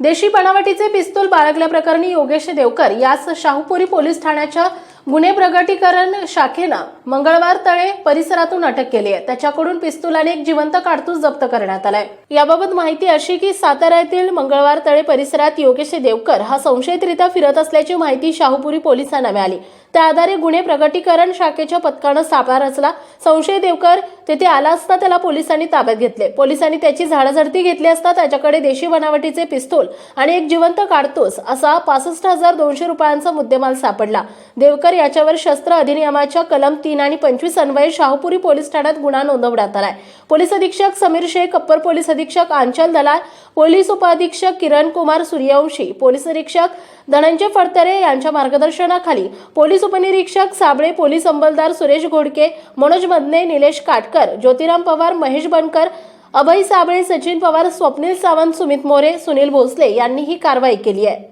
देशी बनावटीचे पिस्तूल बाळगल्याप्रकरणी योगेश देवकर यास शाहूपुरी पोलीस ठाण्याच्या गुन्हे प्रगटीकरण शाखेनं मंगळवार तळे परिसरातून अटक केली आहे. त्याच्याकडून पिस्तूल आणि एक जिवंत काडतूस जप्त करण्यात आलाय. याबाबत माहिती अशी की साताऱ्यातील मंगळवार तळे परिसरात योगेश देवकर हा संशयितरित्या फिरत असल्याची माहिती शाहूपुरी पोलिसांना मिळाली. त्या आधारे गुन्हे प्रगटीकरण शाखेच्या पथकानं सापळा रचला. संशय देवकर तेथे आला असता त्याला पोलिसांनी ताब्यात घेतले. पोलिसांनी त्याची झाडाझडती घेतली असता त्याच्याकडे देशी बनावटीचे पिस्तूल आणि एक जिवंत काडतूस असा पासष्ट हजार दोनशे रुपयांचा मुद्देमाल सापडला. देवकर याच्यावर शस्त्र अधिनियमाच्या कलम तीन आणि पंचवीस अन्वये शाहूपुरी पोलीस ठाण्यात गुन्हा नोंदवण्यात आलाय. पोलीस अधीक्षक समीर शेख अप्पर पोलीस अधीक्षक आंचल दलाल पोलीस उपअधीक्षक किरण कुमार सूर्यवंशी पोलीस निरीक्षक धनंजय फडतरे यांच्या मार्गदर्शनाखाली पोलीस उपनिरीक्षक साबळे पोलीस अंमलदार सुरेश घोडके मनोज मदने निलेश काटकर ज्योतिराम पवार महेश बनकर अभय साबळे सचिन पवार स्वप्नील सावंत सुमित मोरे सुनील भोसले यांनी ही कारवाई केली आहे.